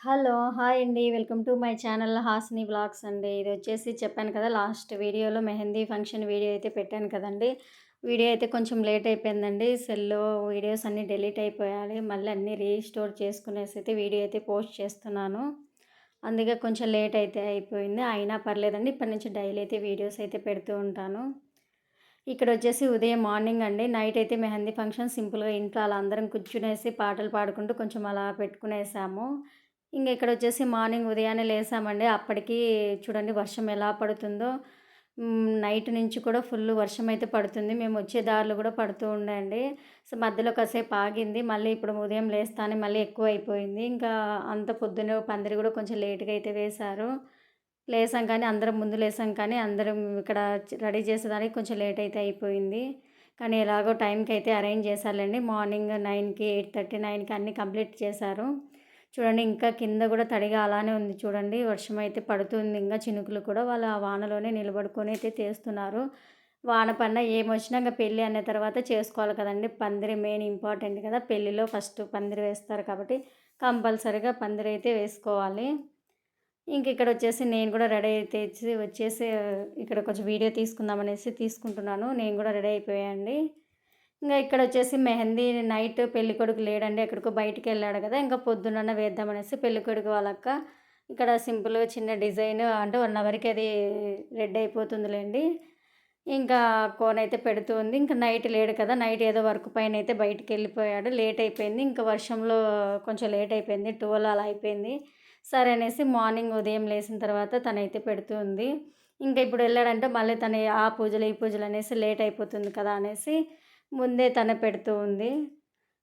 Hello! Hi అండి. Welcome to my channel Hasini vlogs అండి. ఇది వచ్చేసి చెప్పాను కదా! లాస్ట్ వీడియోలో మెహందీ ఫంక్షన్ వీడియో అయితే పెట్టాను కదండి వీడియో అయితే కొంచెం లేట్ అయిపోయిందండి. సెల్‌లో వీడియోస్ అన్నీ డిలీట్ అయిపోయాలి మళ్ళీ అన్నీ రీస్టోర్ చేసుకునేసి అయితే వీడియో అయితే పోస్ట్ చేస్తున్నాను. అందుకే కొంచెం లేట్ అయితే అయిపోయింది. అయినా పర్లేదండి. ఇప్పటి నుంచి డైలీ అయితే వీడియోస్ అయితే పెడుతూ ఉంటాను. ఇక్కడ వచ్చేసి ఉదయం మార్నింగ్ అండి. నైట్ అయితే మెహందీ ఫంక్షన్ సింపుల్‌గా ఇంట్లో అలా అందరం కూర్చునేసి పాటలు పాడుకుంటూ కొంచెం అలా పెట్టుకునేసాము. ఇంకా ఇక్కడ వచ్చేసి మార్నింగ్ ఉదయాన్నే లేసామండి. అప్పటికి చూడండి వర్షం ఎలా పడుతుందో. నైట్ నుంచి కూడా ఫుల్ వర్షం అయితే పడుతుంది. మేము వచ్చే దారిలో కూడా పడుతూ ఉండండి. సో, మధ్యలో కాసేపు ఆగింది. మళ్ళీ ఇప్పుడు ఉదయం లేస్తానే మళ్ళీ ఎక్కువ అయిపోయింది ఇంకా అంత పొద్దున్నే పందిరి కూడా కొంచెం లేట్‌గా అయితే వేశారు. లేసాం కానీ అందరం ముందు లేసాం కానీ అందరం ఇక్కడ రెడీ చేసేదానికి కొంచెం లేట్ అయితే అయిపోయింది. కానీ ఎలాగో టైంకి అయితే అరేంజ్ చేశారులెండి. మార్నింగ్ 9కి, 8:30, 9కి అన్నీ కంప్లీట్ చేశారు. చూడండి ఇంకా కింద కూడా తడిగా అలానే ఉంది చూడండి. వర్షం అయితే పడుతుంది ఇంకా చినుకులు కూడా. వాళ్ళు ఆ వానలోనే నిలబడుకొని అయితే తీస్తున్నారు. వాన పన్న ఏమొచ్చినా ఇంకా పెళ్ళి అన్న తర్వాత చేసుకోవాలి కదండి పందిరి మెయిన్ ఇంపార్టెంట్ కదా! పెళ్ళిలో ఫస్ట్ పందిరి వేస్తారు కాబట్టి కంపల్సరీగా పందిరి అయితే వేసుకోవాలి. ఇంక ఇక్కడ వచ్చేసి నేను కూడా రెడీ అయితే వచ్చేసి ఇక్కడ కొంచెం వీడియో తీసుకుందామనేసి తీసుకుంటున్నాను. నేను కూడా రెడీ అయిపోయాండి ఇంకా ఇక్కడ వచ్చేసి మెహందీ నైట్ పెళ్ళికొడుకు లేడండి. ఎక్కడికో బయటికి వెళ్ళాడు కదా! ఇంకా పొద్దున్న వేద్దామనేసి పెళ్ళికొడుకు వాళ్ళ ఇక్కడ సింపుల్ చిన్న డిజైన్ అంటే వన్ అవర్‌కి అది రెడీ అయిపోతుందిలేండి ఇంకా కోన్ అయితే పెడుతుంది ఇంకా నైట్ లేడు కదా! నైట్ ఏదో వర్క్ పైన అయితే బయటికెళ్ళిపోయాడు. లేట్ అయిపోయింది. ఇంకా వర్షంలో కొంచెం లేట్ అయిపోయింది. 12 అలా అయిపోయింది. సరే అనేసి మార్నింగ్ ఉదయం లేసిన తర్వాత తనైతే పెడుతుంది ఇంకా ఇప్పుడు వెళ్ళాడంటే మళ్ళీ తను ఆ పూజలు, ఈ పూజలు అనేసి లేట్ అయిపోతుంది కదా! అనేసి ముందే తన పెడుతూ ఉంది.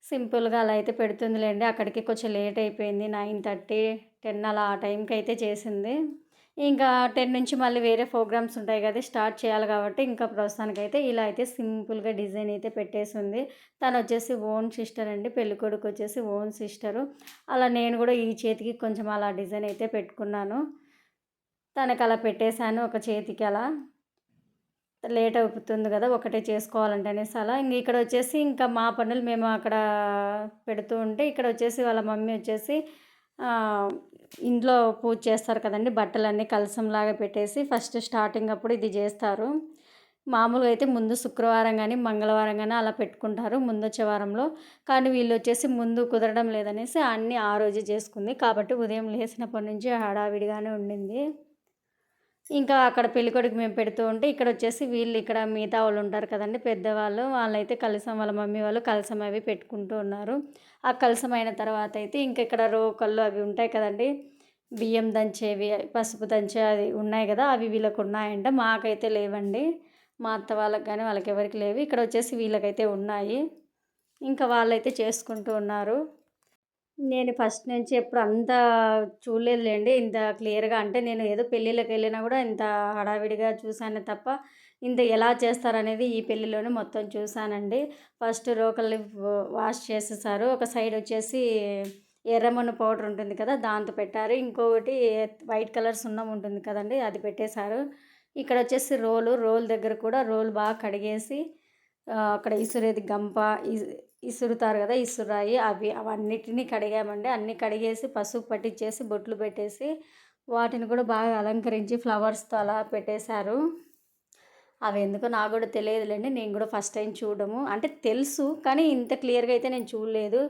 సింపుల్‌గా అలా అయితే పెడుతుందిలేండి అక్కడికి కొంచెం లేట్ అయిపోయింది. 9:30, 10 అలా ఆ టైంకి అయితే చేసింది. ఇంకా 10 నుంచి మళ్ళీ వేరే ప్రోగ్రామ్స్ ఉంటాయి కదా! స్టార్ట్ చేయాలి కాబట్టి ఇంకా ప్రస్తుతానికి అయితే ఇలా అయితే సింపుల్‌గా డిజైన్ అయితే పెట్టేసింది తను వచ్చేసి ఓన్ సిస్టర్ అండి. పెళ్ళికొడుకు వచ్చేసి ఓన్ సిస్టరు. అలా నేను కూడా ఈ చేతికి కొంచెం అలా డిజైన్ అయితే పెట్టుకున్నాను. తనకి అలా పెట్టేశాను ఒక చేతికి అలా. లేట్ అవుతుంది కదా! ఒకటే చేసుకోవాలంటే అనేసి అలా. ఇంక ఇక్కడ వచ్చేసి ఇంకా మా పనులు మేము అక్కడ పెడుతూ ఉంటే ఇక్కడ వచ్చేసి వాళ్ళ మమ్మీ వచ్చేసి ఇంట్లో పూజ చేస్తారు కదండి బట్టలన్నీ కలశంలాగా పెట్టేసి ఫస్ట్ స్టార్టింగ్ అప్పుడు ఇది చేస్తారు. మామూలుగా అయితే ముందు శుక్రవారం కానీ మంగళవారం కానీ అలా పెట్టుకుంటారు ముందొచ్చే వారంలో. కానీ వీళ్ళొచ్చేసి ముందు కుదరడం లేదనేసి అన్నీ ఆ రోజే చేసుకుంది. కాబట్టి ఉదయం లేసినప్పటి నుంచి హడావిడిగానే ఉండింది. ఇంకా అక్కడ పెళ్ళికొడుకు మేము పెడుతూ ఉంటే ఇక్కడ వచ్చేసి వీళ్ళు ఇక్కడ మిగతా వాళ్ళు ఉంటారు కదండి పెద్దవాళ్ళు. వాళ్ళైతే కలశం వాళ్ళ మమ్మీ వాళ్ళు కలశం అవి పెట్టుకుంటూ ఉన్నారు. ఆ కలశం అయిన తర్వాత అయితే ఇంకా ఇక్కడ రోకళ్ళు అవి ఉంటాయి కదండీ! బియ్యం దంచేవి, పసుపు దంచే అది ఉన్నాయి కదా! అవి వీళ్ళకి ఉన్నాయంట. మాకైతే లేవండి. మా అత్త వాళ్ళకి కానీ వాళ్ళకి ఎవరికి లేవు. ఇక్కడ వచ్చేసి వీళ్ళకైతే ఉన్నాయి. ఇంకా వాళ్ళైతే చేసుకుంటూ ఉన్నారు. నేను ఫస్ట్ నుంచి ఎప్పుడు అంత చూడలేదులేండి ఇంత క్లియర్‌గా అంటే నేను ఏదో పెళ్ళిళ్ళకెళ్ళినా కూడా ఇంత హడావిడిగా చూశాను తప్ప, ఇంత ఎలా చేస్తారనేది ఈ పెళ్ళిలోనే మొత్తం చూశానండి ఫస్ట్ రోకల్ని వాష్ చేసేసారు. ఒక సైడ్ వచ్చేసి ఎర్రమన్ను పౌడర్ ఉంటుంది కదా! దాంతో పెట్టారు. ఇంకొకటి వైట్ కలర్ సున్నం ఉంటుంది కదండి అది పెట్టేశారు. ఇక్కడ వచ్చేసి రోలు, రోల్ దగ్గర కూడా రోలు బాగా కడిగేసి అక్కడ ఇసురేది గంప, ఇసురుతారు కదా! ఇసురాయి అవి అవన్నిటిని కడిగామండి. అన్నీ కడిగేసి పసుపు పట్టించేసి బొట్లు పెట్టేసి వాటిని కూడా బాగా అలంకరించి ఫ్లవర్స్‌తో అలా పెట్టేశారు. అవి ఎందుకో నాకు కూడా తెలియదులేండి నేను కూడా ఫస్ట్ టైం చూడము అంటే తెలుసు కానీ ఇంత క్లియర్‌గా అయితే నేను చూడలేదు.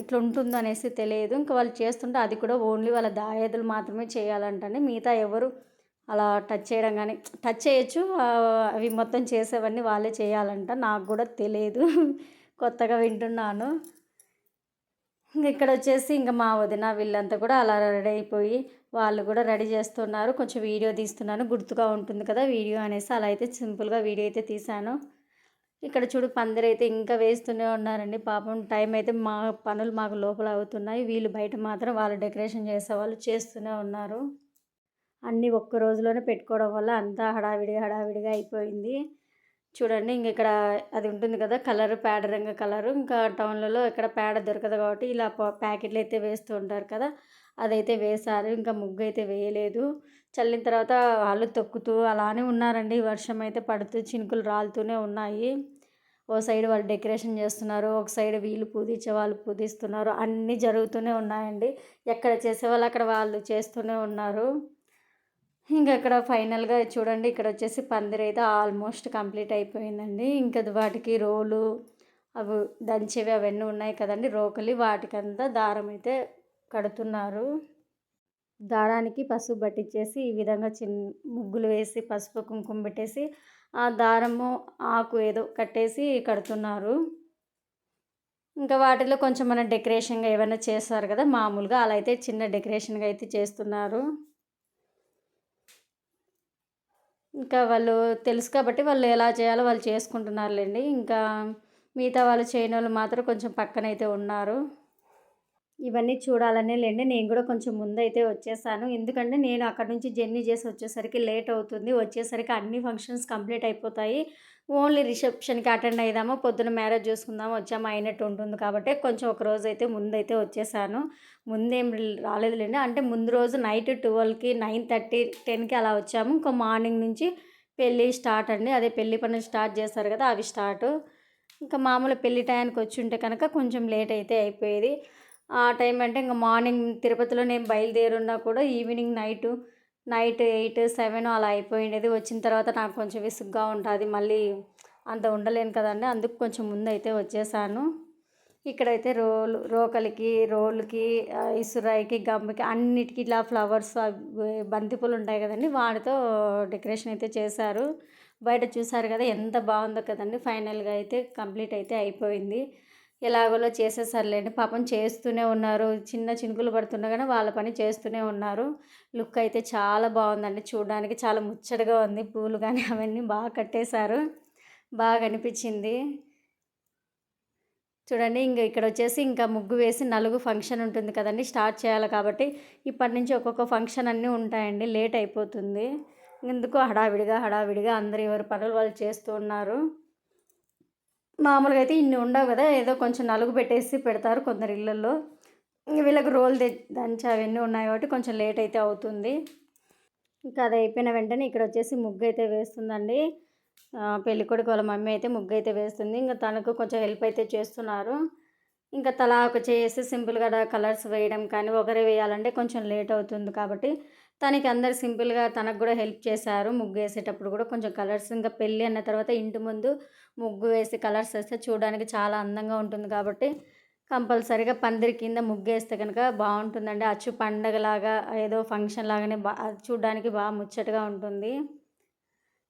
ఇట్లా ఉంటుంది అనేసి తెలియదు. ఇంకా వాళ్ళు చేస్తుంటే అది కూడా ఓన్లీ వాళ్ళ దాయాదులు మాత్రమే చేయాలంటండి. మిగతా ఎవరు అలా టచ్ చేయడం కానీ టచ్ చేయొచ్చు. అవి మొత్తం చేసేవన్నీ వాళ్ళే చేయాలంట. నాకు కూడా తెలియదు కొత్తగా వింటున్నాను. ఇక్కడ వచ్చేసి ఇంకా మా వదిన వీళ్ళంతా కూడా అలా రెడీ అయిపోయి వాళ్ళు కూడా రెడీ చేస్తున్నారు. కొంచెం వీడియో తీస్తున్నాను. గుర్తుగా ఉంటుంది కదా! వీడియో అనేసి అలా అయితే సింపుల్‌గా వీడియో అయితే తీశాను. ఇక్కడ చూడు పందిరైతే ఇంకా వేస్తూనే ఉన్నారండి. పాపం టైం అయితే మా పనులు మాకు లోపల అవుతున్నాయి. వీళ్ళు బయట మాత్రం వాళ్ళు డెకరేషన్ చేసేవాళ్ళు చేస్తూనే ఉన్నారు. అన్నీ ఒక్క రోజులోనే పెట్టుకోవడం వల్ల అంతా హడావిడిగా, హడావిడిగా అయిపోయింది. చూడండి ఇంక ఇక్కడ అది ఉంటుంది కదా! కలరు పేడ రంగు కలరు. ఇంకా టౌన్‌లలో ఇక్కడ పేడ దొరకదు కాబట్టి ఇలా ప్యాకెట్లు అయితే వేస్తూ ఉంటారు కదా! అదైతే వేశారు. ఇంకా ముగ్గు అయితే వేయలేదు. చల్లిన తర్వాత వాళ్ళు తొక్కుతూ అలానే ఉన్నారండి. వర్షం అయితే పడుతూ చినుకులు రాలుతూనే ఉన్నాయి. ఓ సైడ్ వాళ్ళు డెకరేషన్ చేస్తున్నారు ఒక సైడ్ వీళ్ళు పూజించే వాళ్ళు పూజిస్తున్నారు అన్నీ జరుగుతూనే ఉన్నాయండి ఎక్కడ చేసేవాళ్ళు అక్కడ వాళ్ళు చేస్తూనే ఉన్నారు ఇంకా ఇక్కడ ఫైనల్గా చూడండి ఇక్కడ వచ్చేసి పందిరి అయితే ఆల్మోస్ట్ కంప్లీట్ అయిపోయిందండి. ఇంకా వాటికి రోలు అవి దంచేవి అవన్నీ ఉన్నాయి కదండి రోకలి వాటికంతా దారం అయితే కడుతున్నారు. దారానికి పసుపు పట్టించేసి ఈ విధంగా చిన్న ముగ్గులు వేసి పసుపు కుంకుమ పెట్టేసి ఆ దారము ఆకు ఏదో కట్టేసి కడుతున్నారు. ఇంకా వాటిలో కొంచెం మన డెకరేషన్గా ఏమైనా చేస్తారు కదా మామూలుగా అలా అయితే చిన్న డెకరేషన్గా అయితే చేస్తున్నారు. ఇంకా వాళ్ళు తెలుసు కాబట్టి వాళ్ళు ఎలా చేయాలో వాళ్ళు చేసుకుంటున్నారులేండి. ఇంకా మిగతా వాళ్ళు చేయని వాళ్ళు మాత్రం కొంచెం పక్కనైతే ఉన్నారు. ఇవన్నీ చూడాలనే లేండి. నేను కూడా కొంచెం ముందైతే వచ్చేసాను. ఎందుకంటే నేను అక్కడ నుంచి జర్నీ చేసి వచ్చేసరికి లేట్ అవుతుంది. వచ్చేసరికి అన్ని ఫంక్షన్స్ కంప్లీట్ అయిపోతాయి. ఓన్లీ రిసెప్షన్కి అటెండ్ అయిదామో పొద్దున మ్యారేజ్ చూసుకుందాము వచ్చాము అయినట్టు ఉంటుంది కాబట్టి కొంచెం ఒక రోజు అయితే ముందైతే వచ్చేసాను. ముందేం రాలేదులేండి అంటే ముందు రోజు నైట్ ట్వెల్వ్కి నైన్ థర్టీ టెన్కి అలా వచ్చాము. ఇంకా మార్నింగ్ నుంచి పెళ్ళి స్టార్ట్ అండి. అదే పెళ్ళి పనులు స్టార్ట్ చేస్తారు కదా అవి స్టార్ట్. ఇంకా మామూలు పెళ్ళి టైంకి వచ్చి ఉంటే కనుక కొంచెం లేట్ అయితే అయిపోయేది. ఆ టైం అంటే ఇంకా మార్నింగ్ తిరుపతిలో నేను బయలుదేరున్నా కూడా evening night night eight seven అలా అయిపోయింది వచ్చిన తర్వాత నాకు కొంచెం విసుగ్గా ఉంటుంది. మళ్ళీ అంత ఉండలేను కదండి. అందుకు కొంచెం ముందు అయితే వచ్చేసాను. ఇక్కడైతే రోలు రోకలికి రోలుకి ఇసురాయికి గమ్మికి అన్నిటికీ ఇట్లా ఫ్లవర్స్ బంతిపూలు ఉంటాయి కదండి. వాటితో డెకరేషన్ అయితే చేశారు. బయట చూసారు కదా ఎంత బాగుందో కదండి. ఫైనల్గా అయితే కంప్లీట్ అయితే అయిపోయింది. ఎలాగోలో చేసేసరిలేండి. పాపం చేస్తూనే ఉన్నారు. చిన్న చినుకులు పడుతున్నా కానీ వాళ్ళ పని చేస్తూనే ఉన్నారు. లుక్ అయితే చాలా బాగుందండి. చూడడానికి చాలా ముచ్చటగా ఉంది. పూలు కానీ అవన్నీ బాగా కట్టేశారు. బాగా అనిపించింది. చూడండి ఇంకా ఇక్కడ వచ్చేసి ఇంకా ముగ్గు వేసి నలుగు ఫంక్షన్ ఉంటుంది కదండి స్టార్ట్ చేయాలి కాబట్టి ఇప్పటి నుంచి ఒక్కొక్క ఫంక్షన్ అన్నీ ఉంటాయండి. లేట్ అయిపోతుంది. ఎందుకు? హడావిడిగా హడావిడిగా అందరు ఎవరి పనులు వాళ్ళు చేస్తూ ఉన్నారు. మామూలుగా అయితే ఇన్ని ఉండవు కదా ఏదో కొంచెం నలుగు పెట్టేసి పెడతారు కొందరు ఇళ్ళల్లో. వీళ్ళకి రోల్ దంచి అవన్నీ ఉన్నాయి కాబట్టి కొంచెం లేట్ అయితే అవుతుంది. ఇంకా అది అయిపోయిన వెంటనే ఇక్కడ వచ్చేసి ముగ్గు అయితే వేస్తుందండి. పెళ్ళికొడుకు వాళ్ళ మమ్మీ అయితే ముగ్గు అయితే వేస్తుంది. ఇంకా తనకు కొంచెం హెల్ప్ అయితే చేస్తున్నారు. ఇంకా తలా ఒక చేసి సింపుల్గా కలర్స్ వేయడం కానీ ఒకరే వేయాలంటే కొంచెం లేట్ అవుతుంది కాబట్టి తనకి అందరు సింపుల్గా తనకు కూడా హెల్ప్ చేశారు. ముగ్గు వేసేటప్పుడు కూడా కొంచెం కలర్స్ ఇంకా పెళ్ళి అన్న తర్వాత ఇంటి ముందు ముగ్గు వేసి కలర్స్ వేస్తే చూడడానికి చాలా అందంగా ఉంటుంది కాబట్టి కంపల్సరీగా పందిరి కింద ముగ్గు వేస్తే కనుక బాగుంటుందండి. అచ్చు పండగలాగా ఏదో ఫంక్షన్ లాగానే బా చూడడానికి బాగా ముచ్చటగా ఉంటుంది.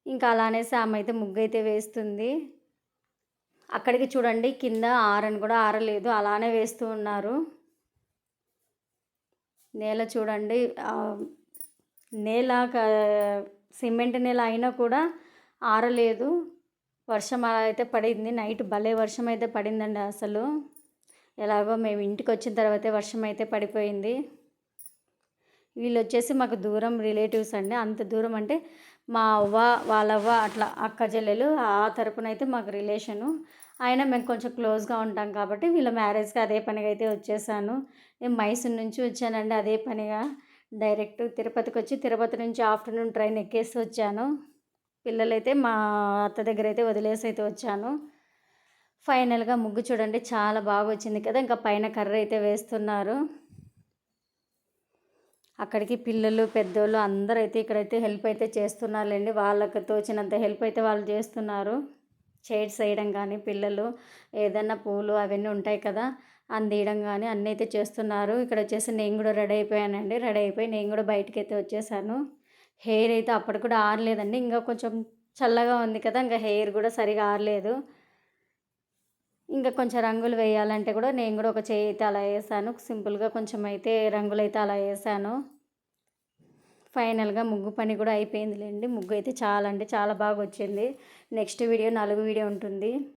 ఇంకా అలానేసి ఆమె అయితే ముగ్గు అయితే వేస్తుంది. అక్కడికి చూడండి కింద ఆరని కూడా ఆరలేదు అలానే వేస్తూ ఉన్నారు. నేల చూడండి నేల సిమెంట్ నేల అయినా కూడా ఆరలేదు. వర్షం అలా అయితే పడింది. నైట్ భలే వర్షం అయితే పడిందండి అసలు. ఎలాగో మేము ఇంటికి వచ్చిన తర్వాతే వర్షం అయితే పడిపోయింది. వీళ్ళు వచ్చేసి మాకు దూరం రిలేటివ్స్ అండి. అంత దూరం అంటే మా అవ్వ వాళ్ళవ్వ అట్లా అక్క చెల్లెలు ఆ తరపున అయితే మాకు రిలేషను. అయినా మేము కొంచెం క్లోజ్గా ఉంటాం కాబట్టి వీళ్ళ మ్యారేజ్కి అదే పనిగా అయితే వచ్చేసాను. నేను మైసూర్ నుంచి వచ్చానండి అదే పనిగా. డైరెక్ట్ తిరుపతికి వచ్చి తిరుపతి నుంచి ఆఫ్టర్నూన్ ట్రైన్ ఎక్కేసి వచ్చాను. పిల్లలైతే మా అత్త దగ్గర అయితే వదిలేసి అయితే వచ్చాను. ఫైనల్గా ముగ్గు చూడండి చాలా బాగా వచ్చింది కదా ఇంకా పైన కర్ర అయితే వేస్తున్నారు. అక్కడికి పిల్లలు పెద్దోళ్ళు అందరూ అయితే ఇక్కడైతే హెల్ప్ అయితే చేస్తున్నారులేండి. వాళ్ళకి తోచినంత హెల్ప్ అయితే వాళ్ళు చేస్తున్నారు. చైర్స్ వేయడం కానీ పిల్లలు ఏదైనా పూలు అవన్నీ ఉంటాయి కదా అందియడం కానీ అన్నీ అయితే చేస్తున్నారు. ఇక్కడ వచ్చేసి నేను కూడా రెడీ అయిపోయానండి. రెడీ అయిపోయి నేను కూడా బయటకి అయితే వచ్చేసాను. హెయిర్ అయితే అప్పటి కూడా ఆరలేదండి. ఇంకా కొంచెం చల్లగా ఉంది కదా ఇంకా హెయిర్ కూడా సరిగా ఆరలేదు. ఇంకా కొంచెం రంగులు వేయాలంటే కూడా నేను కూడా ఒక చేయి అయితే అలా వేసాను. సింపుల్గా కొంచెం అయితే రంగులు అయితే అలా వేసాను. ఫైనల్గా ముగ్గు పని కూడా అయిపోయిందిలేండి. ముగ్గు అయితే చాలా అంటే చాలా బాగా వచ్చింది. నెక్స్ట్ వీడియో నాలుగు వీడియో ఉంటుంది.